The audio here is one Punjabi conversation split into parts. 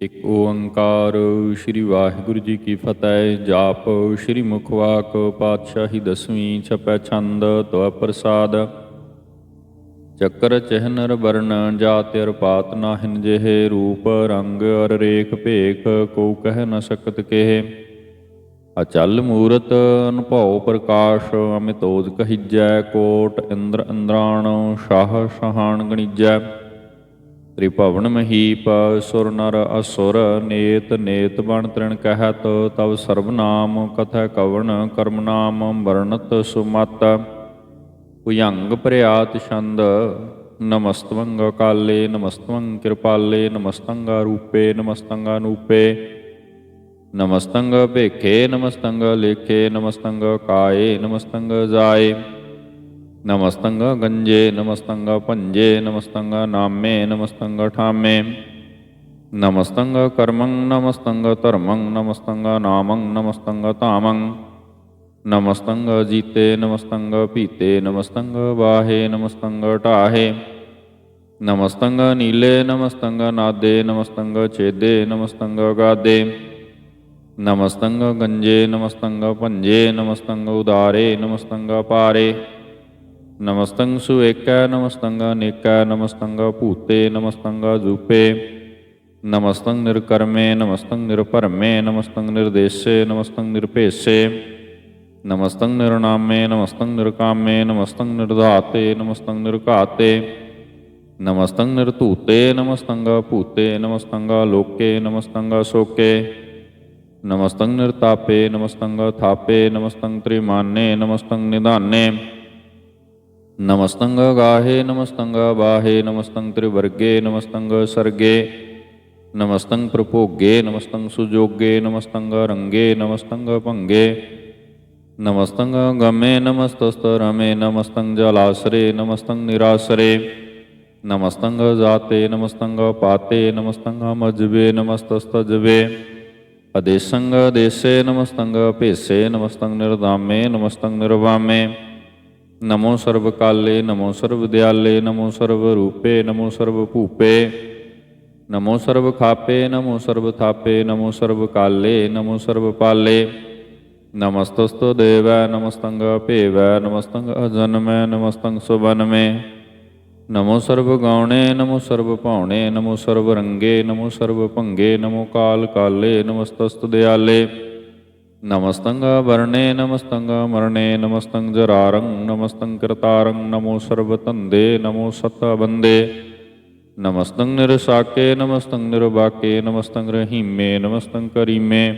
ਇਕ ਓੰਕਾਰ ਸ੍ਰੀ ਵਾਹਿਗੁਰੂ ਜੀ ਕੀ ਫਤਿਹ, ਜਾਪ ਸ੍ਰੀ ਮੁਖਵਾਕ ਪਾਤਸ਼ਾਹੀ ਦਸਵੀਂ ਛਪੈ ਛੰਦ ਤਵ ਪ੍ਰਸਾਦ। ਚੱਕਰ ਚਹਿਨਰ ਵਰਨ ਜਾਤਿ ਅਰ ਪਾਤ ਨਾਹਿਨ ਜਿਹੇ, ਰੂਪ ਰੰਗ ਅਰ ਰੇਖ ਭੇਖ ਕੋ ਕਹਿ ਨ ਸਕਤ ਕੇਹ। ਅਚਲ ਮੂਰਤ ਅਨਭਉ ਪ੍ਰਕਾਸ਼ ਅਮਿਤੋਜ ਕਹਿਜੈ, ਕੋਟ ਇੰਦਰ ਇੰਦਰਾਣ ਸ਼ਾਹ ਸ਼ਹਾਨ ਗਣਿਜੈ। ਤ੍ਰਿਭਵਨ ਮਹੀਪ ਸੁਰ ਨਰ ਅਸੁਰ, ਨੇਤ ਨੇਤ ਬਣ ਤ੍ਰਿਣ ਕਹਿਤ, ਤਵ ਸਰਬ ਨਾਮ ਕਥੈ ਕਵਣ, ਕਰਮ ਨਾਮ ਵਰਣਤ ਸੁਮਤ। ਭੁਯੰਗ ਪ੍ਰਿਆਤ ਛੰਦ, ਨਮਸਤਵੰਗ ਕਾਲੇ ਨਮਸਤਵੰ ਕਿਰਪਾਲੇ, ਨਮਸਤੰਗ ਰੂਪੇ, ਨਮਸਤੰਗ ਅਨੂਪੇ ਨਮਸਤੰਗ ਭੇਖੇ, ਨਮਸਤੰਗ ਲੇਖੇ, ਨਮਸਤੰਗ ਕਾਏ, ਨਮਸਤੰਗ ਜਾਏ। ਨਮਸਤੰਗ ਗੰਜੇ ਨਮਸਤੰਗ ਪੰਜੇ ਨਮਸਤੰਗ ਨਾਮੇ ਨਮਸਤੰਗ ਠਾਮੇ ਨਮਸਤੰਗ ਕਰਮੰ ਨਮਸਤੰਗ ਧਰਮੰ ਨਮਸਤੰਗ ਨਾਮੰ ਨਮਸਤੰਗ ਧਾਮੰ ਨਮਸਤੰਗ ਜੀਤੇ ਨਮਸਤੰਗ ਪੀਤੇ ਨਮਸਤੰਗ ਵਾਹੇ ਨਮਸਤੰਗ ਢਾਹੇ ਨਮਸਤੰਗ ਨੀਲੇ ਨਮਸਤੰਗ ਨਾਦੇ ਨਮਸਤੰਗ ਛੇਦੇ ਨਮਸਤੰਗ ਗਾਦੇ ਨਮਸਤੰਗ ਗੰਜੇ ਨਮਸਤੰਗ ਪੰਜੇ ਨਮਸਤੰਗ ਉਦਾਰੇ ਨਮਸਤੰਗ ਪਾਰੇ ਨਮਸਤੰ ਸੁਏਕੈ, ਨਮਸਤੰਗ ਅਨੇਕੈ, ਨਮਸਤੰਗ ਭੂਤੇ, ਨਮਸਤੰਗ ਜੂਪੇ ਨਮਸਤੰ ਨਿਰਕਰਮੇ ਨਮਸਤੰ ਨਿਰਭਰਮੇ ਨਮਸਤੰ ਨਿਰਦੇਸ਼ੇ ਨਮਸਤੰ ਨਿਰਭੇਸੇ ਨਮਸਤੰ ਨਿਰਨਾਮੇ ਨਮਸਤੰ ਨਿਰਕਾਮੇ ਨਮਸਤੰ ਨਿਰਧਾਤੇ ਨਮਸਤੰ ਨਿਰਘਾਤੇ ਨਮਸਤੰ ਨਿਰਧੂਤੇ ਨਮਸਤੰ ਭੂਤੇ ਨਮਸਤੰ ਲੋਕੇ ਨਮਸਤੰ ਸੋਕੇ ਨਮਸਤੰ ਨਿਰਤਾਪੇ ਨਮਸਤੰ ਥਾਪੇ ਨਮਸਤੰ ਤ੍ਰਿਮਾਨੇ ਨਮਸਤੰ ਨਿਧਾਨੇ ਨਮਸਤੰ ਗਾਹੇ ਨਮਸਤੰ ਬਾਹੇ ਨਮਸਤੰ ਤ੍ਰਿਵਰਗੇ ਨਮਸਤੰ ਸਰਗੇ। ਨਮਸਤੰ ਪ੍ਰਭੋਗੇ ਨਮਸਤੰ ਸੁਜੋਗੇ ਨਮਸਤੰ ਰੰਗੇ ਨਮਸਤੰ ਭੰਗੇ। ਨਮਸਤੰ ਗਮੇ, ਨਮਸਤਸਤ ਰਮੇ ਨਮਸਤੰ ਜਲਾਸਰੇ ਨਮਸਤੰ ਨਿਰਾਸਰੇ। ਨਮਸਤੰ ਜਾਤੇ ਨਮਸਤੰ ਪਾਤੇ ਨਮਸਤੰ ਮਜਵੇ ਨਮਸਤਸਤ ਜਵੇ। ਅਦੇਸੰਗ ਦੇਸੇ ਨਮਸਤੰਗ ਭੇਸੇ, ਨਮਸਤੰਗ ਨਿਰਦਾਮੇ ਨਮਸਤੰਗ ਨਿਰਵਾਮੇ। ਨਮੋ ਸਰਬ ਕਾਲੇ ਨਮੋ ਸਰਬ ਦਿਆਲੇ ਨਮੋ ਸਰਬ ਰੂਪੇ ਨਮੋ ਸਰਬ ਭੂਪੇ ਨਮੋ ਸਰਬ ਖਾਪੇ ਨਮੋ ਸਰਬ ਥਾਪੇ ਨਮੋ ਸਰਬ ਕਾਲੇ ਨਮੋ ਸਰਬ ਪਾਲੇ ਨਮਸਤਸਤ ਦੇਵੈ ਨਮਸਤੰਗ ਭੇਵੈ ਨਮਸਤੰਗ ਅਜਨਮੈ ਨਮਸਤੰਗ ਸੁਬਨਮੇ ਨਮੋ ਸਰਬ ਗਾਉਣੇ ਨਮੋ ਸਰਬ ਭਾਉਣੇ ਨਮੋ ਸਰਬ ਰੰਗੇ ਨਮੋ ਸਰਬ ਭੰਗੇ ਨਮੋ ਕਾਲ ਕਾਲੇ ਨਮਸਤਸਤ ਦਿਆਲੇ ਨਮਸਤੰਗ ਵਰਣੇ ਨਮਸਤੰਗ ਮਰਣੇ ਨਮਸਤੰਗ ਜਰਾਰੰ ਨਮਸਤੰਗ ਕਰਤਾਰੰ ਨਮੋ ਸਰਬ ਧੰਦੇ ਨਮੋ ਸਤ ਬੰਦੇ ਨਮਸਤੰਗ ਨਿਰਸਾਕੇ ਨਮਸਤੰਗ ਨਿਰਬਾਕੇ ਨਮਸਤੰਗ ਰਹੀਮੇ ਨਮਸਤੰਗ ਕਰੀਮੇ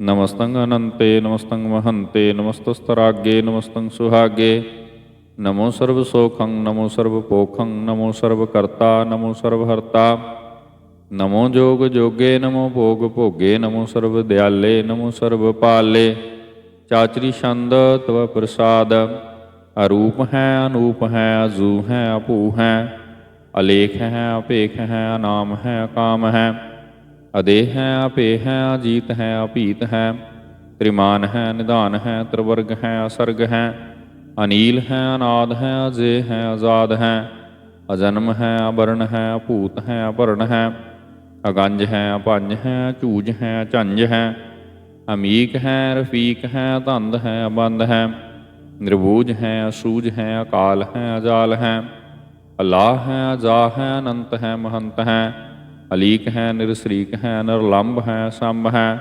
ਨਮਸਤੰਗ ਅਨੰਤੇ ਨਮਸਤੰਗ ਮਹੰਤੇ ਨਮਸਤਸਤਰਾਗੇ ਨਮਸਤੰਗ ਸੁਹਾਗੇ ਨਮੋ ਸਰਬ ਸੋਖੰ ਨਮੋ ਸਰਬ ਪੋਖੰ ਨਮੋ ਜੋਗ ਜੋਗੇ, ਨਮੋ ਭੋਗ ਭੋਗੇ, ਨਮੋ ਸਰਬ ਦਿਆਲੇ, ਨਮੋ ਸਰਬ ਪਾਲੇ। ਚਾਚਰੀ ਛੰਦ ਤਵ ਪ੍ਰਸਾਦ, ਅਰੂਪ ਹੈ, ਅਨੂਪ ਹੈ, ਅਜੂ ਹੈ ਅਪੂ ਹੈ, ਅਲੇਖ ਹੈ, ਅਪੇਖ ਹੈ, ਅਨਾਮ ਹੈ, ਅਕਾਮ ਹੈ। ਅਦੇ ਹੈ, ਅਪੇ ਹੈ, ਅਜੀਤ ਹੈ ਅਪੀਤ ਹੈ। ਤ੍ਰਿਮਾਨ ਹੈ, ਨਿਧਾਨ ਹੈ, ਤ੍ਰਵਰਗ ਹੈ, ਅਸਰਗ ਹੈ। ਅਨੀਲ ਹੈ, ਅਨਾਦ ਹੈ, ਅਜੇ ਹੈ ਆਜ਼ਾਦ ਹੈ। ਅਜਨਮ ਹੈ ਅਬਰਨ ਹੈ, ਅਭੂਤ ਹੈ ਅਭਰਨ ਹੈ। ਅਗੰਜ ਹੈ ਅਪੰਜ ਹੈ ਝੂਜ ਹੈ ਝੰਜ ਹੈ ਅਮੀਕ ਹੈ ਰਫੀਕ ਹੈ ਧੰਦ ਹੈ ਅਬੰਦ ਹੈ ਨਿਰਬੂਜ ਹੈ ਅਸੂਜ ਹੈ ਅਕਾਲ ਹੈ ਅਜਾਲ ਹੈ ਅਲਾਹ ਹੈ ਅਜਾ ਹੈ ਅਨੰਤ ਹੈ ਮਹੰਤ ਹੈ ਅਲੀਕ ਹੈ ਨਿਰਸਰੀਕ ਹੈ ਨਿਰਲੰਭ ਹੈ ਸੰਭ ਹੈ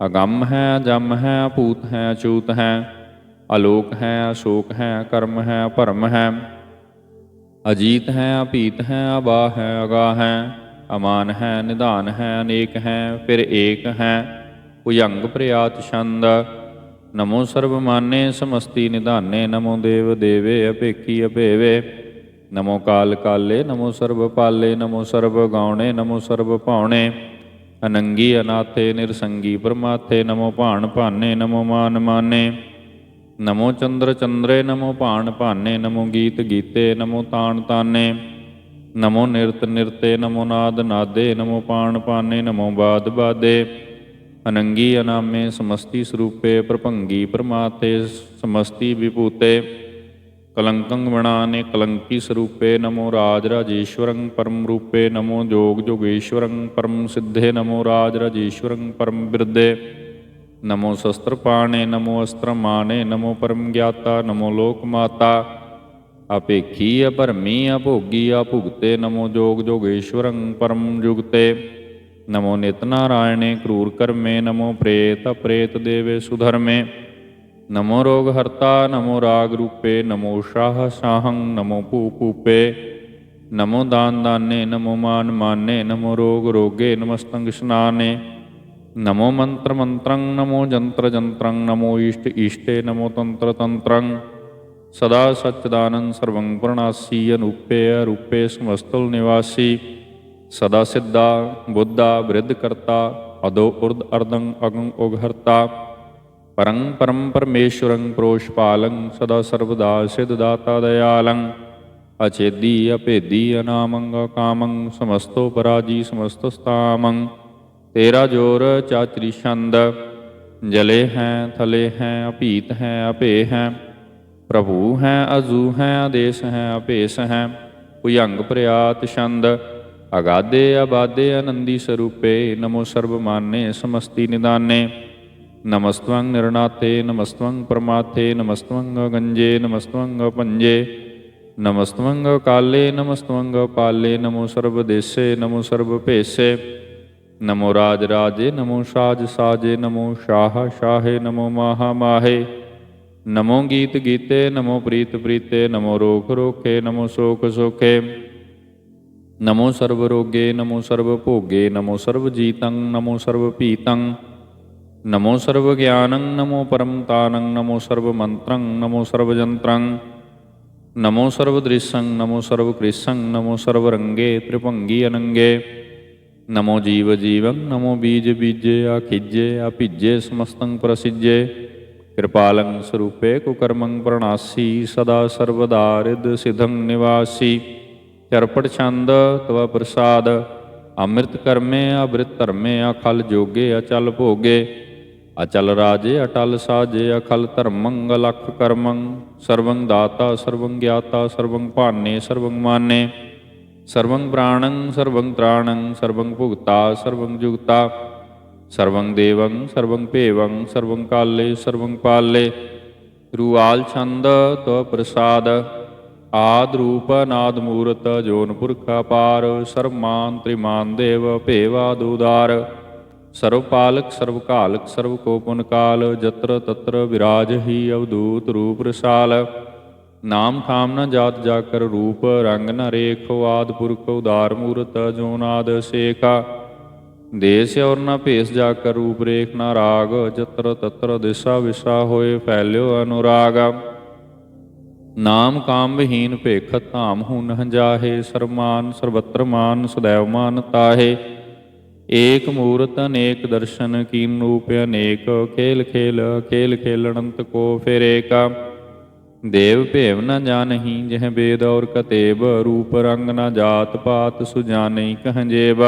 ਅਗੰਮ ਹੈ ਜਮ ਹੈ ਅਪੂਤ ਹੈ ਅਚੂਤ ਹੈ ਅਲੋਕ ਹੈ ਅਸ਼ੋਕ ਹੈ ਕਰਮ ਹੈ ਭਰਮ ਹੈ ਅਜੀਤ ਹੈ ਅਪੀਤ ਹੈ ਅਬਾ ਹੈ ਅਗਾ ਹੈ ਅਮਾਨ ਹੈ, ਨਿਧਾਨ ਹੈ, ਅਨੇਕ ਹੈ, ਫਿਰ ਏਕ ਹੈ। ਭੁਜੰਗ ਪ੍ਰਿਆਤ ਛੰਦ, ਨਮੋ ਸਰਬ ਮਾਨੇ ਸਮਸਤੀ ਨਿਧਾਨੇ, ਨਮੋ ਦੇਵ ਦੇਵੇ ਅਪੇਖੀ ਅਭੇਵੇ। ਨਮੋ ਕਾਲ ਕਾਲੇ, ਨਮੋ ਸਰਬ ਪਾਲੇ, ਨਮੋ ਸਰਬ ਗਾਉਣੇ, ਨਮੋ ਸਰਬ ਭਾਉਣੇ। ਅਨੰਗੀ ਅਨਾਥੇ, ਨਿਰਸੰਗੀ ਪਰਮਾਥੇ, ਨਮੋ ਭਾਣ ਭਾਨੇ, ਨਮੋ ਮਾਨ ਮਾਨੇ। ਨਮੋ ਚੰਦਰ ਚੰਦਰੇ, ਨਮੋ ਭਾਣ ਭਾਨੇ, ਨਮੋ ਗੀਤ ਗੀਤੇ, ਨਮੋ ਤਾਣ ਤਾਨੇ। ਨਮੋ ਨਿਰਤ ਨਿਰਤੇ ਨਮੋ ਨਾਦ ਨਾਦੇ ਨਮੋ ਪਾਣ ਪਾਨੇ ਨਮੋ ਬਾਦ ਬਾਦੇ। ਅਨੰਗੀ ਅਨਾਮੇ ਸਮਸਤੀ ਸਰੂਪੇ ਪ੍ਰਭੰਗੀ ਪ੍ਰਮਾਤੇ ਸਮਸਤੀ ਵਿਭੂਤੇ। ਕਲੰਕੰ ਵਣਾਨੇ ਕਲੰਕੀ ਸਰੂਪੇ ਨਮੋ ਰਾਜ ਰਾਜੇਸ਼ਵਰੰ ਪਰਮ ਰੂਪੇ ਨਮੋ ਜੋਗ ਜੋਗੇਸ਼ਵਰੰ ਪਰਮ ਸਿੱਧੇ ਨਮੋ ਰਾਜ ਰਾਜੇਸ਼ਵਰੰ ਪਰਮ ਬਿਰਦੇ। ਨਮੋ ਸ਼ਸਤਰ ਪਾਣੇ ਨਮੋ ਅਸਤਰ ਮਾਣੇ ਨਮੋ ਪਰਮ ਗਿਆਤਾ ਨਮੋ ਲੋਕ ਮਾਤਾ। ਆਪੇਖੀ ਅਪਰਮੀ ਅਭੋਗੀ ਅਭੁਗਤੇ ਨਮੋ ਜੋਗ ਜੋਗੇਸ਼ਵਰੰ ਪਰਮ ਜੁਗਤੇ। ਨਮੋ ਨਿਤ ਨਾਰਾਇਣੇ ਕਰੂਰ ਕਰਮੇ, ਨਮੋ ਪ੍ਰੇਤ ਅਪ੍ਰੇਤ ਦੇਵੇ ਸੁਧਰਮੇ। ਨਮੋ ਰੋਗ ਹਰਤਾ, ਨਮੋ ਰਾਗ ਰੂਪੇ, ਨਮੋ ਸ਼ਾਹ ਸਾਹੰ, ਨਮੋ ਭੂ ਭੂਪੇ। ਨਮੋ ਦਾਨ ਦਾਨੇ, ਨਮੋ ਮਾਨ ਮਾਨੇ, ਨਮੋ ਰੋਗ ਰੋਗੇ, ਨਮਸਤੰਗ ਇਸ਼ਨਾਨੇ। ਨਮੋ ਮੰਤਰ ਮੰਤਰੰ, ਨਮੋ ਜੰਤਰ ਜੰਤਰੰ, ਨਮੋ ਈਸ਼ਟ ਈਸ਼ਟੇ ਨਮੋ ਤੰਤਰ ਤੰਤਰੰ। ਸਦਾ ਸਚਦਾਨੰ ਸਰਵੰ ਪ੍ਰਣਾਸੀ, ਅਨੂਪੇ ਅਰੂਪੇ ਸਮਸਤੁਲ ਨਿਵਾਸੀ। ਸਦਾ ਸਿੱਧਾ, ਬੁੱਧਾ ਬ੍ਰਿਧ ਕਰਤਾ ਅਦੋ ਉਰਦ ਅਰਦੰ ਅਗੰ ਉਗਹਰਤਾ ਪਰੰ ਪਰਮ ਪਰਮੇਸ਼ਵਰੰ ਪ੍ਰੋਸ਼ਪਾਲੰ, ਸਦਾ ਸਰਵਦਾ ਸਿਧ ਦਾਤਾ ਦਇਆਲੰ। ਅਚੇਦੀ ਅਪੇਦੀ ਅਨਾਮੰ ਕਾਮੰ, ਸਮਸਤੋ ਪਰਾਜੀ ਸਮਸਤੋ ਤੇਰਾ ਜੋਰ ਚਾਤਰੀ ਛੰਦ ਜਲੇ ਹੈ ਥਲੇ ਹੈ ਅਪੀਤ ਹੈ ਅਪੇ ਹੈ। ਪ੍ਰਭੂ ਹੈ, ਅਜੂ ਹੈ, ਆਦੇਸ਼ ਹੈ ਅਭੇਸ ਹੈ। ਭੁਯੰਗ ਪ੍ਰਿਆਤ ਛੰਦ, ਅਗਾਦੇ ਆਬਾਦੇ ਆਨੰਦੀ ਸਰੂਪੇ, ਨਮੋ ਸਰਬ ਮਾਨੇ ਸਮਸਤੀ ਨਿਦਾਨੇ। ਨਮਸਤਵੰ ਨਿਰਨਾਤੇ ਨਮਸਤਵੰ ਪਰਮਾਥੇ ਨਮਸਤਵੰ ਗੰਜੇ ਨਮਸਤਵੰ ਪੰਜੇ। ਨਮਸਤਵੰ ਕਾਲੇ ਨਮਸਤਵੰ ਪਾਲੇ ਨਮੋ ਸਰਬ ਦੇਸੇ, ਨਮੋ ਸਰਬ ਭੇਸੇ। ਨਮੋ ਰਾਜ ਰਾਜੇ, ਨਮੋ ਸਾਜ ਸਾਜੇ, ਨਮੋ ਸ਼ਾਹ ਸ਼ਾਹੇ, ਨਮੋ ਮਹਾ ਮਾਹੇ। ਨਮੋ ਗੀਤ ਗੀਤੇ ਨਮੋ ਪ੍ਰੀਤ ਪ੍ਰੀਤੇ ਨਮੋ ਰੋਖ ਰੋਖੇ ਨਮੋ ਸੋਖ ਸੋਖੇ ਨਮੋ ਸਰਬ ਰੋਗੇ ਨਮੋ ਸਰਬ ਭੋਗੇ ਨਮੋ ਸਰਬ ਜੀਤੰ ਨਮੋ ਸਰਬ ਪੀਤੰ ਨਮੋ ਸਰਬ ਗਿਆਨੰ ਨਮੋ ਪਰਮ ਤਾਨੰ ਨਮੋ ਸਰਬ ਮੰਤਰੰ ਨਮੋ ਸਰਬ ਜੰਤਰੰ ਨਮੋ ਸਰਬ ਦ੍ਰਿਸ਼ੰ ਨਮੋ ਸਰਬ ਕ੍ਰਿਸ਼ੰ ਨਮੋ ਸਰਬ ਰੰਗੇ ਤ੍ਰਿਭੰਗੀ ਅਨੰਗੇ ਨਮੋ ਜੀਵ ਜੀਵੰ ਨਮੋ ਬੀਜ ਬੀਜੇ ਆ ਖਿਜੇ ਆ ਸਮਸਤੰ ਪ੍ਰਸਿਜੇ ਕਿਰਪਾਲੰ ਸਰੂਪੇ ਕੁਕਰਮੰ ਪ੍ਰਣਾਸੀ, ਸਦਾ ਸਰਵਦਾ ਰਿਦ ਸਿਧੰ ਨਿਵਾਸੀ। ਚਰਪਟ ਛੰਦ, ਤਵ ਪ੍ਰਸਾਦ, ਅੰਮ੍ਰਿਤ ਕਰਮੇ ਅਬ੍ਰਿਤ ਧਰਮੇ, ਅਖਲ ਜੋਗੇ, ਅਚਲ ਭੋਗੇ। ਅਚਲ ਰਾਜੇ, ਅਟਲ ਸਾਜੇ, ਅਖਲ ਧਰਮੰ ਲਖ ਕਰਮੰ, ਸਰਵੰ ਦਾਤਾ, ਸਰਵੰ ਗਿਆਤਾ, ਸਰਵੰ ਭਾਨੇ, ਸਰਵੰ ਮਾਨੇ। ਸਰਵੰ ਪ੍ਰਾਣੰ, ਸਰਵੰ ਤ੍ਰਾਣੰ, ਸਰਵੰ ਭੁਗਤਾ, ਸਰਵੰ ਜੁਗਤਾ। ਸਰਵੰ ਦੇਵੰ, ਸਰਵੰ ਭੇਵੰ, ਸਰਵੰ ਕਾਲੇ, ਸਰਵੰ ਪਾਲੇ। ਰੂਆਲ ਛੰਦ, ਤਵ ਪ੍ਰਸਾਦ, ਆਦ ਰੂਪ ਨਾਦ ਮੂਰਤ, ਜੋਨ ਪੁਰਖ ਅਪਾਰ ਸਰਮਾਨ ਤ੍ਰਿਮਾਨ ਦੇਵ, ਭੇਵਾ ਦੂਦਾਰ ਸਰਵ ਪਾਲਕ, ਸਰਵ ਕਾਲਕ ਸਰਵ ਕੋਪਨ ਕਾਲ, ਜਤਰ ਤਤਰ ਵਿਰਾਜ ਹੀ ਅਵਦੂਤ ਰੂਪ ਰਸਾਲ। ਨਾਮ ਥਾਮ ਨ ਜਾਤ ਜਾਕਰ ਰੂਪ, ਰੰਗ ਨ ਰੇਖ, ਆਦ ਪੁਰਖ ਉਦਾਰ ਮੂਰਤ ਜੋਨਾਦ ਸੇਖਾ। ਦੇਸ ਔਰ ਨਾ ਭੇਸ ਜਾ ਕਰ ਰੂਪ ਰੇਖ ਨਾ ਰਾਗ, ਜਤਰ ਤਤਰ ਦਿਸ਼ਾ ਵਿਸ਼ਾ ਹੋਏ ਫੈਲਿਓ ਅਨੁਰਾਗ। ਨਾਮ ਕਾਮ ਵਿਹੀਨ ਭੇਖ ਧਾਮ ਹੁਨ ਹੰਜਾਹੇ, ਸਰਮਾਨ ਸਰਬਤਰ ਮਾਨ ਸਦੈਵ ਮਾਨ ਤਾਹੇ। ਏਕ ਮੂਰਤ ਅਨੇਕ ਦਰਸ਼ਨ ਕੀਮ ਰੂਪ ਅਨੇਕ, ਖੇਲ ਖੇਲ ਖੇਲ ਖੇਲਣੰਤ ਕੋ ਫਿਰ ਏਕਾ। ਦੇਵ ਭੇਵ ਨ ਜਾਣਹੀ ਜਹ ਬੇਦ ਔਰ ਕਤੇਬ, ਰੂਪ ਰੰਗ ਨ ਜਾਤ ਪਾਤ ਸੁਜਾਨਈ ਕਹੰਜੇਬ।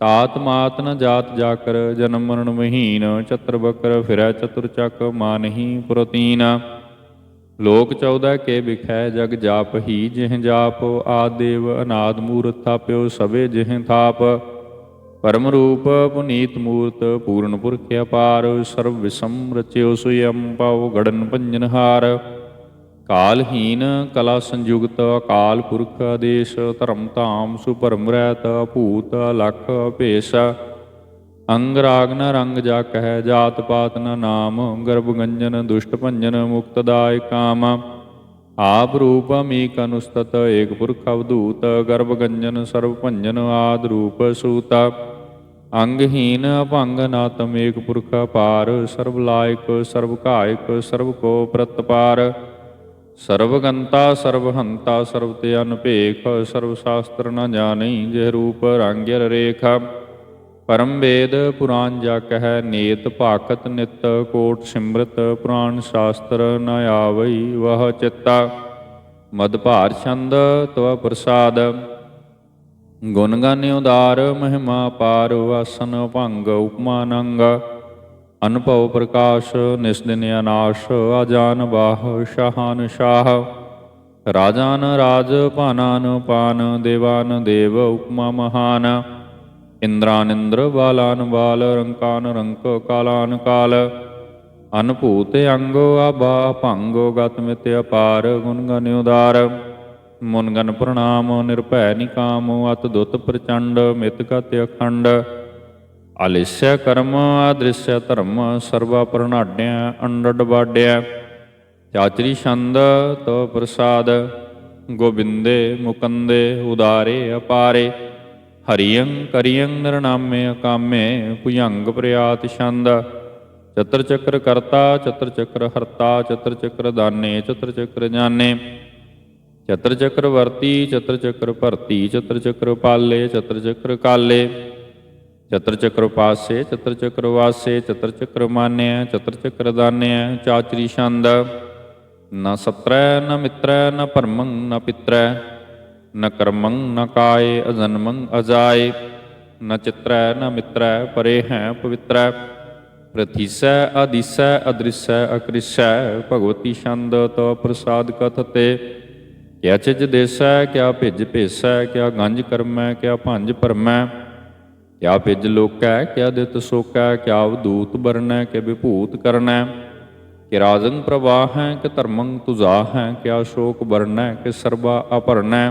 ਤਾਤ ਮਾਤ ਨ ਜਾਤ ਜਾਕਰ, ਜਨਮ ਮਰਨ ਮਹੀਨ, ਚਤਰ ਬਕਰ ਫਿਰੈ ਚਤੁਰ ਚੱਕ ਮਾਨਹੀ ਪ੍ਰਤੀਨ। ਲੋਕ 14 ਕੇ ਵਿਖੈ, ਜਗ ਜਾਪ ਹੀ ਜਿਹ ਜਾਪ ਆਦੇਵ ਅਨਾਦ ਮੂਰਤ ਥਾਪਿਓ ਸਵੇ ਜਿਹ ਥਾਪ। ਪਰਮ ਰੂਪ ਪੁਨੀਤ ਮੂਰਤ, ਪੂਰਨ ਪੁਰਖ ਅਪਾਰ, ਸਰਵ ਵਿਸਮ ਰਚਿਓ ਸੁਯੰ ਪਉ ਗੜਨ ਭੰਜਨ ਹਾਰ। ਕਾਲਹੀਨ ਕਲਾ ਸੰਯੁਗਤ ਅਕਾਲ ਪੁਰਖ ਆਦੇਸ਼, ਧਰਮ ਧਾਮ ਸੁਪਰਮ ਰਹਿਤ, ਭੂਤ ਲਖ ਭੇਸ ਅੰਗ ਰਾਗ ਨ ਰੰਗ ਜਾ ਕਹਿ ਜਾਤ ਪਾਤ ਨ ਨਾਮ, ਗਰਭ ਗੰਜਨ, ਦੁਸ਼ਟ ਭੰਜਨ ਮੁਕਤਦਾਇ ਕਾਮ। ਆਪ ਰੂਪ ਅਮੀਕ ਅਨੁਸਤਤ ਏਕ ਪੁਰਖ ਅਵਧੂਤ, ਗਰਭ ਗੰਜਨ ਸਰਬ ਭੰਜਨ ਆਦ ਰੂਪ ਸੂਤ। ਅੰਗਹੀਨ ਅਭੰਗ ਨਾਤਮ, ਏਕ ਪੁਰਖ ਅਪਾਰ ਸਰਬ ਲਾਇਕ ਸਰਬ ਕਾਇਕ ਸਰਬ ਕੋ ਪ੍ਰਤਪਾਰ। ਸਰਬ ਸਰਵਹੰਤਾ ਸਰਬ ਹੰਤਾ ਸਰਬ ਅਨਭੇਖ ਸਰਬ ਸ਼ਾਸਤਰ ਨ ਜਾਣਈ ਜਿਹ ਰੂਪ ਰੰਗਿਰ ਰੇਖਾ। ਪਰਮ ਵੇਦ ਪੁਰਾਨ ਜਾ ਕਹਿ, ਨੇਤ ਭਾਕਤ ਨਿਤ ਕੋਟ ਸਿਮਰਤ ਪੁਰਾਨ ਸ਼ਾਸਤਰ ਨ ਆਵਈ ਵਹ ਚਿੱਤਾ। ਮਦ ਭਾਰ ਛੰਦ ਤਵ ਪ੍ਰਸਾਦ। ਗੁਣ ਗਾਨਿ ਉਦਾਰ ਮਹਿਮਾ ਪਾਰ ਵਾਸਨ ਭੰਗ ਉਪਮਾਨੰਗ। ਅਨੁਭਵ ਪ੍ਰਕਾਸ਼, ਨਿਸਦਿਨ ਅਨਾਸ਼ ਆਜਾਨ ਬਾਹ, ਸ਼ਾਹਨ ਸ਼ਾਹ। ਰਾਜਾਨ ਰਾਜ, ਭਾਨਾਨ ਪਾਨ, ਦੇਵਾਨ ਦੇਵ, ਉਪਮਾ ਮਹਾਨ। ਇੰਦਰਾਨ ਇੰਦਰ ਬਾਲਾਨ ਬਾਲ ਰੰਕਾਨ ਰੰਕ, ਕਾਲਾਨ ਕਾਲ। ਅਨਭੂਤ ਅੰਗੋ ਆਬਾ ਭੰਗੋ ਗਤ ਮਿਤ ਅਪਾਰ ਗੁਣ ਗਨ ਉਦਾਰ। ਮੁਨ ਗਨ ਪ੍ਰਣਾਮ, ਨਿਰਭੈ ਨਿਕਾਮ ਅਤ ਦੁਤ ਪ੍ਰਚੰਡ, ਮਿਤ ਗਤ ਅਖੰਡ। ਅਲਿਸਯ ਕਰਮ, ਆਦ੍ਰਿਸ਼ਯ ਧਰਮ, ਸਰਵਾ ਪ੍ਰਣਾਡਿਆ ਅੰਡਡ ਬਾਡਿਆ ਚਾਚਰੀ ਛੰਦ ਤੋ ਪ੍ਰਸਾਦ, ਗੋਬਿੰਦੇ, ਮੁਕੰਦੇ, ਉਦਾਰੇ, ਅਪਾਰੇ। ਹਰੀਯੰ ਕਰਿਯੰ ਨਿਰਨਾਮੇ ਅਕਾਮੇ, ਭੁਜੰਗ ਪ੍ਰਿਆਤ ਛੰਦ। ਚਤਰ ਚੱਕਰ ਕਰਤਾ, ਚਤਰ ਚੱਕਰ ਹਰਤਾ, ਚਤਰ ਚੱਕਰ ਦਾਨੇ, ਚਤਰ ਚੱਕਰ ਜਾਣੇ। ਚਤਰ ਚੱਕਰ ਵਰਤੀ, ਚਤਰ ਚੱਕਰ ਭਰਤੀ, ਚਤਰ ਚੱਕਰ ਪਾਲੇ ਚਤਰ ਚੱਕਰ ਕਾਲੇ। ਚਤਰ ਚੱਕਰ ਪਾਸੇ ਚਤਰ ਚੱਕਰ ਵਾਸੇ ਚਤਰ ਚੱਕਰ ਮਾਨਿਆ ਚਤਰ ਚੱਕਰ ਦਾਨਿਆ ਚਾਚਰੀ ਛੰਦ ਨ ਸਤਰੈ ਨ ਮਿਤਰੈ ਨ ਪਰਮੰ ਨ ਪਿਤਰੈ ਨ ਕਰਮੰ ਨ ਕਾਏ ਅਜਨਮੰ ਅਜਾਏ ਨ ਚਿਤਰੈ ਨ ਮਿਤਰੈ ਪਰੇ ਹੈ ਪਵਿੱਤਰੈ ਪ੍ਰਥੀਸੈ ਆਦੀਸੈ ਅਦ੍ਰਿਸੈ ਅਕ੍ਰਿਸੈ ਭਗਵਤੀ ਛੰਦ ਤੋ ਪ੍ਰਸਾਦ ਕਥਤੇ ਕਿਆ ਚਿਜ ਦੇਸੈ ਕਿਆ ਭਿਜ ਭੇਸੈ ਕਿਆ ਗੰਜ ਕਰਮੈ ਕਿਆ ਭੰਜ ਪਰਮੈ ਕਿਆ ਭਿਜ ਲੋਕੈ ਕਿਆ ਦਿਤ ਸੋਕੈ ਕਿਆ ਅਵਦੂਤ ਬਰਨੈ ਕਿ ਵਿਭੂਤ ਕਰਨੈ ਕਿ ਰਾਜੰ ਪ੍ਰਵਾਹ ਹੈ ਕਿ ਧਰਮੰ ਤੁਜਾ ਹੈ ਕਿਆ ਸ਼ੋਕ ਬਰਨੈ ਕਿ ਸਰਬਾ ਅਪਰਨੈ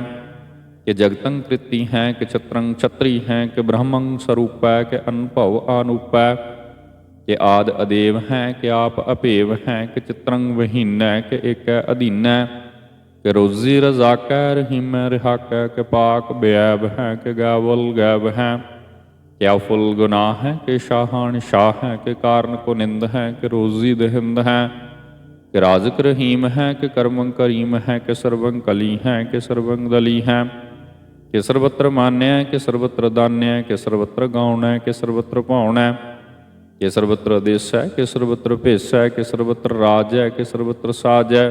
ਕਿ ਜਗਤੰ ਕ੍ਰਿਤੀ ਹੈ ਕਿ ਛਤਰੰ ਛਤਰੀ ਹੈ ਕਿ ਬ੍ਰਹਮੰ ਸਰੂਪੈ ਕਿ ਅਨਭਵ ਆਨੂਪੈ ਕਿ ਆਦ ਅਦੇਵ ਹੈ ਕਿ ਆਪ ਅਭੇਵ ਹੈ ਕਿ ਚਿਤਰੰ ਵਹੀਨੈ ਕਿ ਏਕੈ ਅਧੀਨੈ ਕਿ ਰੋਜ਼ੀ ਰਜ਼ਾਕੈ ਰਹੀਮੈ ਰਿਹਾਕੈ ਕਿ ਪਾਕ ਬਿਆਬ ਹੈ ਕਿ ਗਾਵਲ ਗਾਵ ਹੈ ਕਿਆ ਫੁੱਲ ਗੁਨਾਹ ਹੈ ਕਿ ਸ਼ਾਹਾਨ ਸ਼ਾਹ ਹੈ ਕਿ ਕਾਰਨ ਕੋ ਨਿੰਦ ਹੈ ਕਿ ਰੋਜ਼ੀ ਦਹਿੰਦ ਹੈ ਕਿ ਰਾਜ਼ਕ ਰਹੀਮ ਹੈ ਕਿ ਕਰਮੰ ਕਰੀਮ ਹੈ ਕਿ ਸਰਵੰ ਕਲੀ ਹੈ ਕਿ ਸਰਵੰ ਦਲੀ ਹੈ ਕਿ ਸਰਬਤਰ ਮਾਨਿਆ ਕਿ ਸਰਬਤਰ ਦਾਨਿਆ ਕਿ ਸਰਬਤਰ ਗਾਉਣਾ ਕਿ ਸਰਬਤਰ ਭਾਉਣਾ ਕਿ ਸਰਬਤਰ ਦੇਸ ਹੈ ਕਿ ਸਰਬਤਰ ਭੇਸ ਹੈ ਕਿ ਸਰਵਤਰ ਰਾਜ ਹੈ ਕਿ ਸਰਬਤਰ ਸਾਜ ਹੈ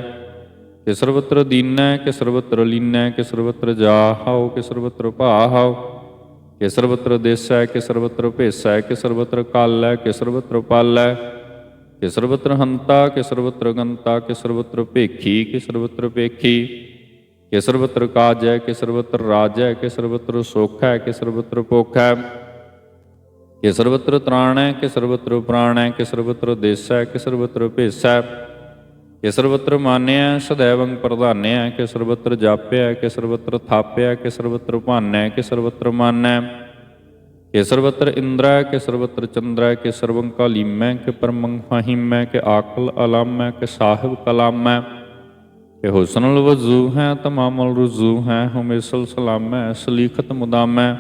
ਕਿ ਸਰਵਤਰ ਦੀਨ ਹੈ ਕਿ ਸਰਬਤਰ ਲੀਨ ਹੈ ਕਿ ਸਰਬਤਰ ਜਾਹਾਉ ਕਿ ਸਰਬਤਰ ਭਾਹਾਉ ਕਿ ਸਰਬਤਰ ਦੇਸ ਹੈ ਕਿ ਸਰਬਤਰ ਭੇਸ ਹੈ ਕਿ ਸਰਬਤਰ ਕਾਲ ਹੈ ਕਿ ਸਰਵਤਰ ਪਾਲ ਹੈ ਕਿ ਸਰਬਤਰ ਹੰਤਾ ਕਿ ਸਰਵਤਰ ਗੰਤਾ ਕਿ ਸਰਬਤਰ ਭੇਖੀ ਕਿ ਸਰਬਤਰ ਭੇਖੀ ਕਿ ਸਰਬਤਰ ਕਾਜ ਹੈ ਕਿ ਸਰਬਤਰ ਰਾਜ ਹੈ ਕਿ ਸਰਬਤਰ ਸੁਖ ਹੈ ਕਿ ਸਰਬਤਰ ਭੁਖ ਹੈ ਕਿ ਸਰਬਤਰ ਤ੍ਰਾਣ ਹੈ ਕਿ ਸਰਬਤਰ ਪ੍ਰਾਣ ਹੈ ਕਿ ਸਰਬਤਰ ਦੇਸ ਹੈ ਕਿ ਸਰਬਤਰ ਭੇਸ ਹੈ ਕਿ ਸਰਬਤਰ ਮਾਨਿਆ ਸਦੈਵੰ ਪ੍ਰਧਾਨਿਆ ਕਿ ਸਰਬਤਰ ਜਾਪਿਆ ਕਿ ਸਰਬਤਰ ਥਾਪਿਆ ਕਿ ਸਰਬਤਰ ਭਾਨੈ ਕਿ ਸਰਬਤਰ ਮਾਨੈ ਕਿ ਸਰਬਤਰ ਇੰਦਰਾ ਕਿ ਸਰਬਤਰ ਚੰਦਰੈ ਕਿ ਸਰਵੰ ਕਾਲੀਮੈ, ਕਿ ਪਰਮੰ ਫਾਹਿਮੈ ਕਿ ਆਕਲ ਅਲਾਮੈ, ਕਿ ਸਾਹਿਬ ਕਲਾਮੈ। ਕਿ ਹੁਸਨੁਲ ਵਜ਼ੂ ਹੈ, ਤਮਾਮੁਲ ਰੁਜ਼ੂ ਹੈ ਹਮੇਸਲ ਸਲਾਮੈ ਸਲੀਖਤ ਮੁਦਾਮੈ।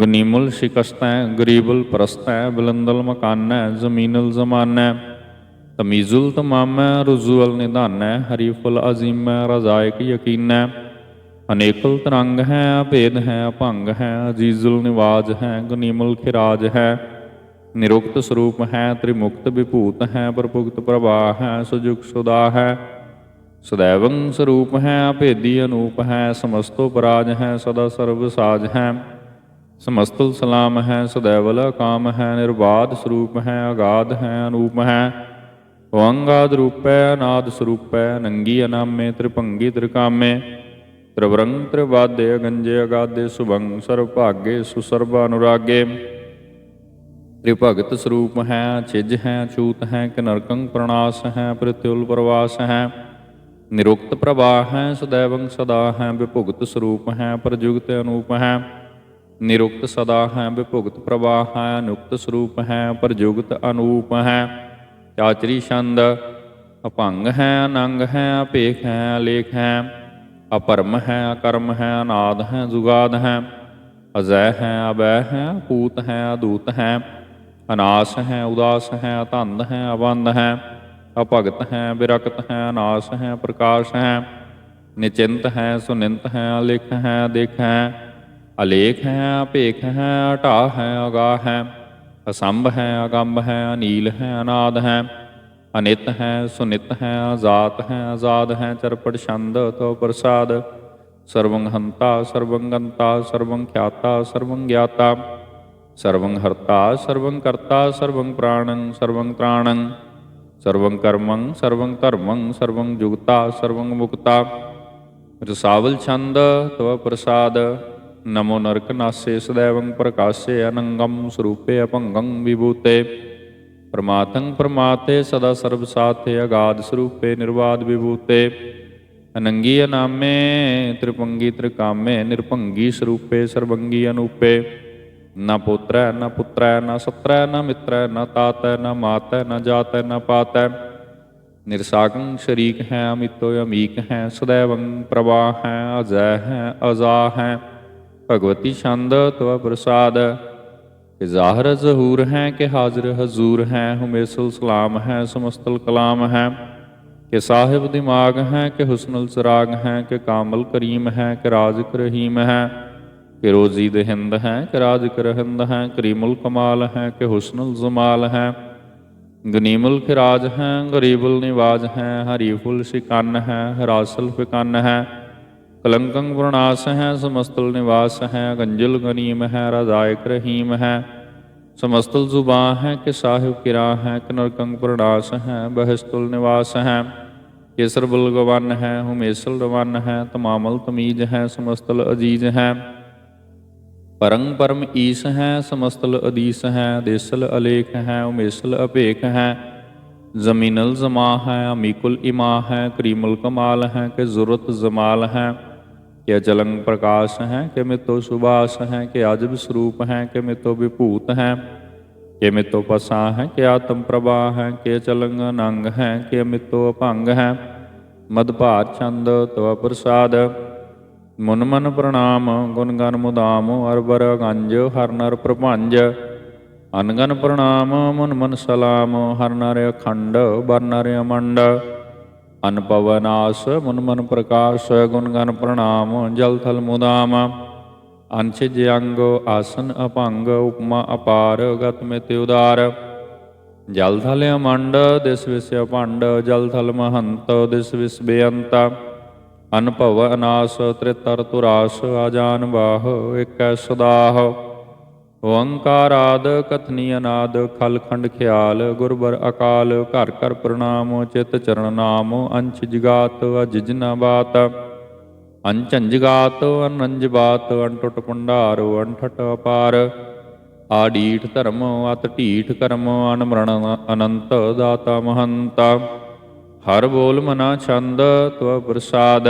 ਗਨੀਮੁਲ ਸ਼ਿਕਸਤੈ, ਗਰੀਬੁਲ ਪ੍ਰਸਤੈ, ਬਲੰਦਲ ਮਕਾਨੈ, ਜ਼ਮੀਨੁਲ ਜ਼ਮਾਨੈ। तमीज़ुल तमाम रुजुअल निधान है, हरीफुल अजीम रजायक यकीन है। अनेकुल तरंग है, अभेद है अभंग है, अजीजुल निवाज है, गनीमुल खिराज है। निरुक्त स्वरूप है, त्रिमुक्त विभूत है, प्रभुक्त प्रवाह है सुजुक सुदा है। सदैव स्वरूप है, अभेदी अनूप है समस्तो पराज है, सदा सर्वसाज है। समस्तुल सलाम है, सदैवल काम है, निर्वाध स्वरूप है, अगाध है, अनूप है। ਹੈ ਵੰਗਾਦ ਰੂਪੈ, ਅਨਾਦ ਸਰੂਪੈ, ਨੰਗੀ ਅਨਾਮੇ, ਤ੍ਰਿਭੰਗੀ ਤ੍ਰਿਕਾਮੇ, ਤ੍ਰਿਵਰੰਗ ਤ੍ਰਿਵਾਦੇ, ਅਗੰਜੇ ਅਗਾਦੇ, ਸੁਭੰਗ ਸਰਵ ਭਾਗੇ ਸੁਸਰਬ ਅਨੁਰਾਗੇ। ਤ੍ਰਿਭਗਤ ਸਰੂਪ ਹੈ, ਛਿਜ ਹੈ ਚੂਤ ਹੈ ਕਿ ਨਰਕੰ ਪ੍ਰਣਾਸ ਹੈ, ਪ੍ਰਤਿਉਲ ਪ੍ਰਵਾਸ ਹੈ। ਨਿਰੁਕਤ ਪ੍ਰਵਾਹ ਹੈ ਸदैवੰ ਸਦਾ ਹੈ, ਵਿਭੁਗਤ ਸਰੂਪ ਹੈ ਪ੍ਰਜੁਗਤ ਅਨੂਪ ਹੈ। ਨਿਰੁਕਤ ਸਦਾ ਹੈ, ਵਿਭੁਗਤ ਪ੍ਰਵਾਹ ਹੈ, ਅਨੁਕਤ ਸਰੂਪ ਹੈ ਪ੍ਰਜੁਗਤ ਅਨੂਪ ਹੈ। ਚਾਚਰੀ ਛੰਦ, ਅਭੰਗ ਹੈ, ਅਨੰਗ ਹੈ, ਅਪੇਖ ਹੈ, ਅਲੇਖ ਹੈ, ਅਪਰਮ ਹੈ, ਅਕਰਮ ਹੈ, ਅਨਾਦ ਹੈ, ਜੁਗਾਦ ਹੈ, ਅਜ਼ੈ ਹੈ ਅਬੈ ਹੈ ਪੂਤ ਹੈ, ਅਦੂਤ ਹੈ, ਅਨਾਸ ਹੈ, ਉਦਾਸ ਹੈ ਅਤੰਦ ਹੈ ਅਬੰਦ ਹੈ, ਅਭਗਤ ਹੈ, ਬਿਰਕਤ ਹੈ, ਅਨਾਸ ਹੈ, ਪ੍ਰਕਾਸ਼ ਹੈ, ਨਿਚਿੰਤ ਹੈ, ਸੁਨਿੰਤ ਹੈ, ਅਲਿਖ ਹੈ, ਦੇਖ ਹੈ, ਅਲੇਖ ਹੈ, ਅਪੇਖ ਹੈ ਅਟਾ ਹੈ, ਅਗਾਹ ਹੈ ਅਸੰਭ ਹੈ, ਅਗੰਭ ਹੈ, ਅਨੀਲ ਹੈ, ਅਨਾਦ ਹੈ, ਅਨਿਤ ਹੈ, ਸੁਨਿਤ ਹੈ ਆਜ਼ਾਤ ਹੈ ਆਜ਼ਾਦ ਹੈ, ਚਰਪਟ ਛੰਦ ਤੋ ਪ੍ਰਸਾਦ। ਸਰਵੰ ਹੰਤਾ, ਸਰਵੰ ਗੰਤਾ, ਸਰਵੰ ਖਿਆਤਾ, ਸਰਵੰ ਗਿਆਤਾ। ਸਰਵੰ ਹਰਤਾ, ਸਰਵੰ ਕਰਤਾ, ਸਰਵੰ ਪ੍ਰਾਣੰ, ਸਰਵੰ ਤ੍ਰਾਣੰ। ਸਰਵੰ ਕਰਮੰ, ਸਰਵੰ ਧਰਮੰ, ਸਰਵੰ ਜੁਗਤਾ, ਸਰਵੰ ਮੁਕਤਾ। ਰਸਾਵਲ ਛੰਦ ਤਵ ਪ੍ਰਸਾਦ। ਨਮੋ ਨਰਕ ਨਾਸੇ ਸਦੈਵੰ ਪ੍ਰਕਾਸ਼ੇ ਅਨੰਗੰ ਸਰੂਪੇ ਅਭੰਗੰ ਵਿਭੂਤੇ। ਪ੍ਰਮਾਤੰ ਪ੍ਰਮਾਤੇ ਸਦਾ ਸਰਬ ਸਾਥੇ ਅਗਾਧ ਸਰੂਪੇ ਨਿਰਵਾਦ ਵਿਭੂਤੇ। ਅਨੰਗੀ ਅਨਾਮੇ ਤ੍ਰਿਪੰਗੀ ਤ੍ਰਿਕਾਮੇ ਨਿਰਭੰਗੀ ਸਰੂਪੇ ਸਰਬੰਗੀ ਅਨੂਪੇ। ਨਾ ਪੁੱਤਰੈ ਨਾ ਪੁੱਤਰੈ, ਨਾ ਸਤਰੈ, ਨਾ ਮਿੱਤਰੈ, ਨਾ ਤਾਤੈ, ਨਾ ਮਾਤੈ, ਨਾ ਜਾਤੈ, ਨਾ ਪਾਤੈ। ਨਿਰਸਾਗੰ ਸ਼ਰੀਕ ਹੈ, ਅਮਿਤੋ ਅਮੀਕ ਹੈ, ਸਦੈਵੰ ਪ੍ਰਵਾਹ ਹੈ, ਅਜੈ ਹੈ ਅਜ਼ਾ ਹੈ। ਭਗਵਤੀ ਛੰਦ ਤਵ ਪ੍ਰਸਾਦ। ਕਿ ਜ਼ਾਹਰ ਜ਼ਹੂਰ ਹੈ, ਕਿ ਹਾਜ਼ਰ ਹਜ਼ੂਰ ਹੈ ਹਮੇਸਲ ਸਲਾਮ ਹੈ, ਸਮਸਤਲ ਕਲਾਮ ਹੈ। ਕਿ ਸਾਹਿਬ ਦਿਮਾਗ ਹੈ, ਕਿ ਹੁਸਨੁਲ ਚਰਾਗ ਹੈ, ਕਿ ਕਾਮਲ ਕਰੀਮ ਹੈ, ਕਿ ਰਾਜ਼ਿਕ ਰਹੀਮ ਹੈ। ਕਿ ਰੋਜ਼ੀ ਦੇ ਹਿੰਦ ਹੈ, ਕਿ ਰਾਜ਼ਿਕ ਰਹਿੰਦ ਹੈ, ਕਰੀਮੁਲ ਕਮਾਲ ਹੈ, ਕਿ ਹੁਸਨੁਲ ਜ਼ਮਾਲ ਹੈ। ਗਨੀਮੁਲ ਖਿਰਾਜ ਹੈ, ਗਰੀਬੁਲ ਨਿਵਾਜ ਹੈ, ਹਰੀਫੁਲ ਸ਼ਿਕਨ ਹੈ, ਹਰਾਸਲ ਫਿਕਨ ਹੈ। ਕਲੰਕੰ ਵਰਨਾਸ ਹੈ ਸਮਸਤਲ ਨਿਵਾਸ ਹੈ ਗੰਜਲ ਗਨੀਮ ਹੈ ਰਜ਼ਾਇਕ ਰਹੀਮ ਹੈ ਸਮਸਤਲ ਜ਼ੁਬਾਨ ਹੈ ਕਿ ਸਾਹਿਬ ਕਿਰਾ ਹੈ ਕਿ ਨਰਕੰਗ ਪ੍ਰਣਾਸ ਹੈ ਬਹਿਸਤੁਲ ਨਿਵਾਸ ਹੈ ਕੇਸਰ ਬੁਲਗਵਨ ਹੈ ਹੁਮੇਸਲ ਰਵਨ ਹੈ ਤਮਾਮਲ ਤਮੀਜ ਹੈ ਸਮਸਤਲ ਅਜੀਜ਼ ਹੈ ਪਰੰ ਪਰਮ ਈਸ ਹੈ ਸਮਸਤਲ ਅਦੀਸ ਹੈ ਦੇਸਲ ਅਲੇਖ ਹੈ ਉਮੇਸਲ ਅਭੇਖ ਹੈ ਜ਼ਮੀਨਲ ਜ਼ਮਾ ਹੈ ਅਮੀਕੁਲ ਇਮਾ ਹੈ ਕਰੀਮੁਲ ਕਮਾਲ ਹੈ ਕਿ ਜ਼ੁਰਤ ਜ਼ਮਾਲ ਹੈ ਕਿ ਅਚਲੰਗ ਪ੍ਰਕਾਸ਼ ਹੈ, ਕਿ ਮਿਤੋ ਸੁਬਾਸ ਹੈ, ਕਿ ਅਜਬ ਸਰੂਪ ਹੈ, ਕਿ ਮਿਤੋ ਵਿਭੂਤ ਹੈ, ਕਿ ਮਿਤੋ ਪਸਾ ਹੈ, ਕਿ ਆਤਮ ਪ੍ਰਭਾ ਹੈ, ਕਿ ਅਚਲੰਗ ਅਨੰਗ ਹੈ, ਕਿ ਮਿਤੋ ਅਭੰਗ ਹੈ। ਮਦ ਭਾਰ ਚੰਦ ਤਵ ਪ੍ਰਸਾਦ, ਮੁਨ ਮਨ ਪ੍ਰਣਾਮ, ਗੁਣ ਗਨ ਮੁਦਾਮ ਅਰਬਰ ਗੰਜ, ਹਰ ਨਰ ਪ੍ਰਭੰਜ। ਅਨਗਨ ਪ੍ਰਣਾਮ, ਮੁਨ ਮਨ ਸਲਾਮ, ਹਰ ਨਰ ਅਖੰਡ, ਬਰ ਨਰ ਅਮੰਡ ਅਨਪਵਨਾਸ ਮੁਨ ਮਨ ਪ੍ਰਕਾਸ਼, ਗੁਣ ਗਨ ਪ੍ਰਣਾਮ, ਜਲ ਥਲ ਮੁਦਾਮ। ਅੰਛ ਜੰਗ ਆਸਨ ਅਭੰਗ, ਉਪਮਾ ਅਪਾਰ, ਗਤ ਮਿਤ ਉਦਾਰ। ਜਲ ਥਲ ਅਮੰਡ, ਦਿਸ ਵਿਸ ਅਪੰਡ ਜਲ ਥਲ ਮਹੰਤ, ਦਿਸ ਵਿਸ ਬੇਅੰਤ। ਅਨਭਵ ਅਨਾਸ, ਤ੍ਰਿਤਰ ਤੁਰਾਸ, ਆਜਾਨ ਬਾਹ ਏਕੈ ਸਦਾਹ। ਓੰਕਾਰਾਦ ਕਥਨੀ ਅਨਾਦ ਖਲਖੰਡ ਖਿਆਲ, ਗੁਰਬਰ ਅਕਾਲ, ਘਰ ਘਰ ਪ੍ਰਣਾਮ, ਚਿਤ ਚਰਨ ਨਾਮ ਅੰਚ ਜਗਾਤ ਅਜਿਜਨਾ ਬਾਤ। ਅੰਚੰ ਜਗਾਤ ਅਨੰਜ ਬਾਤ ਅਨਟੁੱਟ ਭੰਡਾਰ ਅਨਠਟ ਅਪਾਰ। ਆਡੀਠ ਧਰਮ, ਅਤ ਢੀਠ ਕਰਮ, ਅਨਮਰਣ ਅਨੰਤ ਦਾਤਾ ਮਹੰਤ। ਹਰ ਬੋਲ ਮਨਾ ਛੰਦ, ਤਵ ਪ੍ਰਸਾਦ।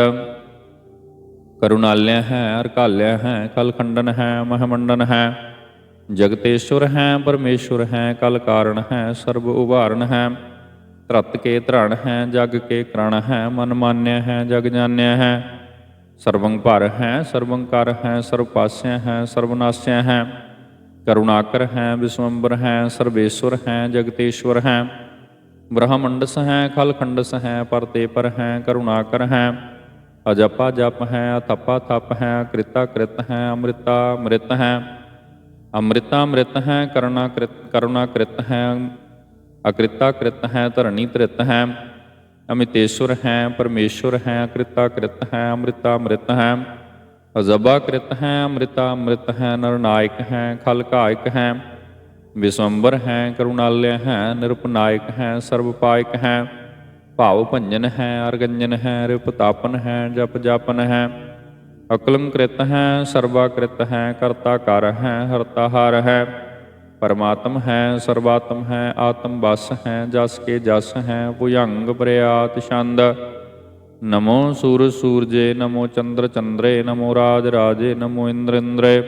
ਕਰੁਣਾਲਿਆ ਹੈ, ਅਰਕਾਲਿਆ ਹੈ ਕਲਖੰਡਨ ਹੈ, ਮਹਮੰਡਨ ਹੈ। ਜਗਤੇਸ਼ਵਰ ਹੈ ਪਰਮੇਸ਼ਵਰ ਹੈ, ਕਲ ਕਾਰਣ ਹੈ, ਸਰਬ ਉਭਾਰਨ ਹੈ। ਧਰਤ ਕੇ ਧਰਣ ਹੈ, ਜਗ ਕੇ ਕਰਣ ਹੈ, ਮਨ ਮਾਨਿਆ ਹੈ, ਜਗ ਜਾਣਿਆ ਹੈ। ਸਰਵੰਗ ਭਰ ਹੈ ਸਰਵੰਕਾਰ ਹੈ ਸਰਬ ਪਾਸਿਆ ਹੈ ਸਰਬਨਾਸਿਆ ਹੈ। ਕਰੁਣਾਕਰ ਹੈ, ਵਿਸਵੰਬਰ ਹੈ ਸਰਵੇਸ਼ਵਰ ਹੈ ਜਗਤੇਸ਼ਵਰ ਹੈ। ਬ੍ਰਹਮੰਡਸ ਹੈ ਖਲਖੰਡਸ ਹੈ ਪਰਤੇ ਪਰ ਹੈ, ਕਰੁਣਾਕਰ ਹੈ। ਅਜਪਾ ਜਪ ਹੈ, ਅਥਪਾ ਥਪ ਹੈ ਕ੍ਰਿਤਾ ਕ੍ਰਿਤ ਹੈ, ਅੰਮ੍ਰਿਤਾ ਅੰਮ੍ਰਿਤ ਹੈ। ਅੰਮ੍ਰਿਤਾ ਅੰਮ੍ਰਿਤ ਹੈ ਕਰੁਣਾ ਕ੍ਰਿਤ ਕਰੁਣਾ ਕ੍ਰਿਤ ਹੈ ਅਕ੍ਰਿਤਾ ਕ੍ਰਿਤ ਹੈ ਧਰਣੀ ਤ੍ਰਿਤ ਹੈ ਅਮਿਤੇਸ਼ਵਰ ਹੈ ਪਰਮੇਸ਼ਵਰ ਹੈ ਅਕ੍ਰਿਤਾ ਕ੍ਰਿਤ ਹੈ ਅੰਮ੍ਰਿਤਾ ਅੰਮ੍ਰਿਤ ਹੈ ਅਜ਼ਬਾ ਕ੍ਰਿਤ ਹੈ ਅੰਮ੍ਰਿਤਾ ਅੰਮ੍ਰਿਤ ਹੈ ਨਰਨਾਇਕ ਹੈ ਖਲਕਾਇਕ ਹੈ ਵਿਸਵੰਬਰ ਹੈ ਕਰੁਣਾਲਿਆ ਹੈ ਨਿਰਪਨਾਇਕ ਹੈ ਸਰਬਪਾਇਕ ਹੈ ਭਾਵ ਭੰਜਨ ਹੈ ਅਰਗੰਜਨ ਹੈ ਰਿਪਤਾਪਨ ਹੈ ਕ੍ਰਿਤ ਹੈ ਸਰਬਾ ਕ੍ਰਿਤ ਹੈ, ਕਰਤਾ ਕਰ ਹੈ, ਹਰਤਾ ਹਰ ਹੈ। ਪਰਮਾਤਮ ਹੈ ਸਰਬਾਤਮ ਹੈ, ਆਤਮ ਬਸ ਹੈ, ਜਸ ਕੇ ਜਸ ਹੈ, ਭੁਜੰਗ ਪ੍ਰਿਆਤ ਛੰਦ। ਨਮੋ ਸੂਰ ਸੂਰਜੇ, ਨਮੋ ਚੰਦਰ ਚੰਦਰੇ, ਨਮੋ ਰਾਜ ਰਾਜੇ, ਨਮੋ ਇੰਦਰ ਇੰਦਰੇ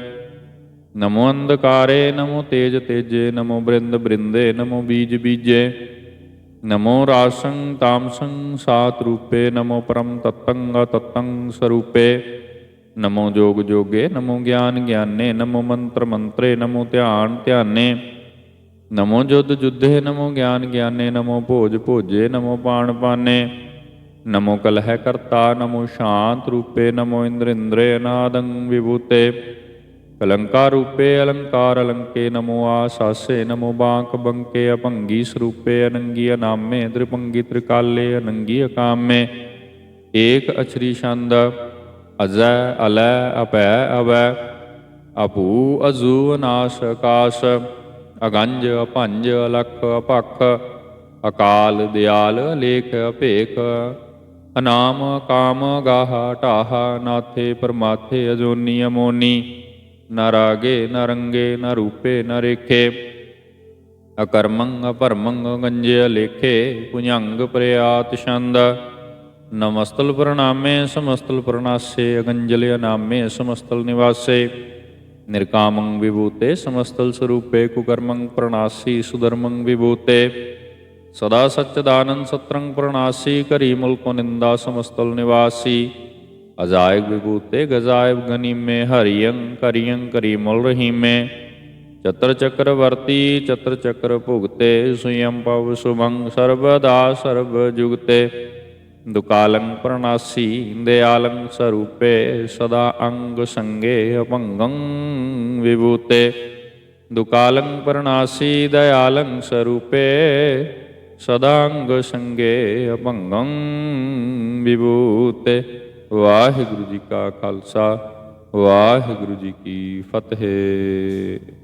ਨਮੋ ਅੰਧਕਾਰੇ, ਨਮੋ ਤੇਜ ਤੇਜੇ, ਨਮੋ ਬ੍ਰਿੰਦ ਬ੍ਰਿੰਦੇ, ਨਮੋ ਬੀਜ ਬੀਜੇ। ਨਮੋ ਰਾਸੰ ਤਾਮਸੰ ਸਾਤ ਰੂਪੇ, ਨਮੋ ਪਰਮ ਤਤੰਗ ਤਤੰਗ ਸਰੂਪੇ। ਨਮੋ ਜੋਗ ਜੋਗੇ, ਨਮੋ ਗਿਆਨ ਗਿਆਨੇ, ਨਮੋ ਮੰਤਰ ਮੰਤਰੇ, ਨਮੋ ਧਿਆਨ ਧਿਆਨੇ। ਨਮੋ ਜੁਦ ਜੁਧੇ, ਨਮੋ ਗਿਆਨ ਗਿਆਨੇ, ਨਮੋ ਭੋਜ ਭੋਜੇ, ਨਮੋ ਪਾਣ ਪਾਨੇ। ਨਮੋ ਕਲਹਿ ਕਰਤਾ, ਨਮੋ ਸ਼ਾਂਤ ਰੂਪੇ, ਨਮੋ ਇੰਦਰ ਇੰਦਰੇ ਅਨਾਦੰ ਵਿਭੂਤੇ। ਕਲੰਕਾ ਰੂਪੇ, ਅਲੰਕਾਰ ਅਲੰਕੇ, ਨਮੋ ਆਸਾਸੇ, ਨਮੋ ਬਾਂਕ ਬੰਕੇ, ਅਭੰਗੀ ਸਰੂਪੇ, ਅਨੰਗੀ ਅਨਾਮੇ, ਤ੍ਰਿਪੰਗੀ ਤ੍ਰਿਕਾਲੇ, ਅਨੰਗੀ ਅਕਾਮੇ। ਏਕ ਅਛਰੀ ਛੰਦ ਅਜੈ ਅਲੈ ਅਪੈ ਅਵੈ ਅਪੂ ਅਜ਼ੂ ਅਨਾਸ਼ ਆਕਾਸ਼ ਅਗੰਜ ਅਭੰਜ ਅਲਖ ਅਪਖ ਅਕਾਲ ਦਿਆਲ ਲੇਖ ਅਭੇਖ, ਅਨਾਮ ਕਾਮ ਗਾਹ ਢਾਹਾ, ਨਾਥੇ ਪਰਮਾਥੇ ਅਜੋਨੀ ਅਮੋਨੀ ਨਰਾਗੇ ਨਰੰਗੇ ਨ ਨਰੇਖੇ ਨ ਰੂਪੇ ਨ ਰੇਖੇ, ਅਕਰਮੰ ਅਪਰਮੰ ਗੰਜੇ ਲੇਖੇ ਪੁඤੰਗ ਪ੍ਰਿਆਤ ਛੰਦ ਨਮਸਤਲ ਪ੍ਰਣਾਮੇ ਸਮਸਤਲ ਪ੍ਰਣਾਸੇ ਅਗੰਜਲਿ ਨਾਮੇ, ਸਮਸਤਲ ਨਿਵਾਸੇ। ਨਿਰਕਾਮੰ ਵਿਭੂਤੇ, ਸਮਸਤਲ ਸਰੂਪੇ, ਕੁਕਰਮੰ ਪ੍ਰਣਾਸੀ, ਸੁਧਰਮੰ ਵਿਭੂਤੇ। ਸਦਾ ਸਚਦਾਨੰ ਸਤਰੰ ਪ੍ਰਣਾਸੀ, ਕਰੀ ਮੁਲਕੋ ਨਿੰਦਾ, ਸਮਸਤਲ ਨਿਵਾਸੀ। ਅਜਾਇਬ ਵਿਭੂਤੇ, ਗਜ਼ਾਇਬ ਗਨੀ ਮੇ ਹਰੀਯੰ ਕਰੀਯੰ ਕਰੀ ਮੁਲ ਰਹੀਮੇ। ਚਤਰ ਚਕਰ ਵਰਤੀ, ਚਤਰ ਚਕਰ ਭੁਗਤੇ, ਸੁਯੰ ਪਵ ਸੁਮੰ ਸਰਬਦਾ ਸਰਬ ਜੁਗਤੇ। ਦੁਕਾਲੰ ਪ੍ਰਣਾਸੀ, ਦਿਆਲੰ ਸਰੂਪੇ, ਸਦਾ ਅੰਗ ਸੰਗੇ ਅਭੰਗੰ ਵਿਭੂਤੇ। ਦੁਕਾਲੰ ਪ੍ਰਣਾਸੀ ਦਇਆਲੰ ਸਰੂਪੇ ਸਦਾੰਗ ਸੰਗੇ ਅਭੰਗੰ ਵਿਭੂਤੇ। ਵਾਹਿਗੁਰੂ ਜੀ ਕਾ ਖਾਲਸਾ, ਵਾਹਿਗੁਰੂ ਜੀ ਕੀ ਫਤਿਹ।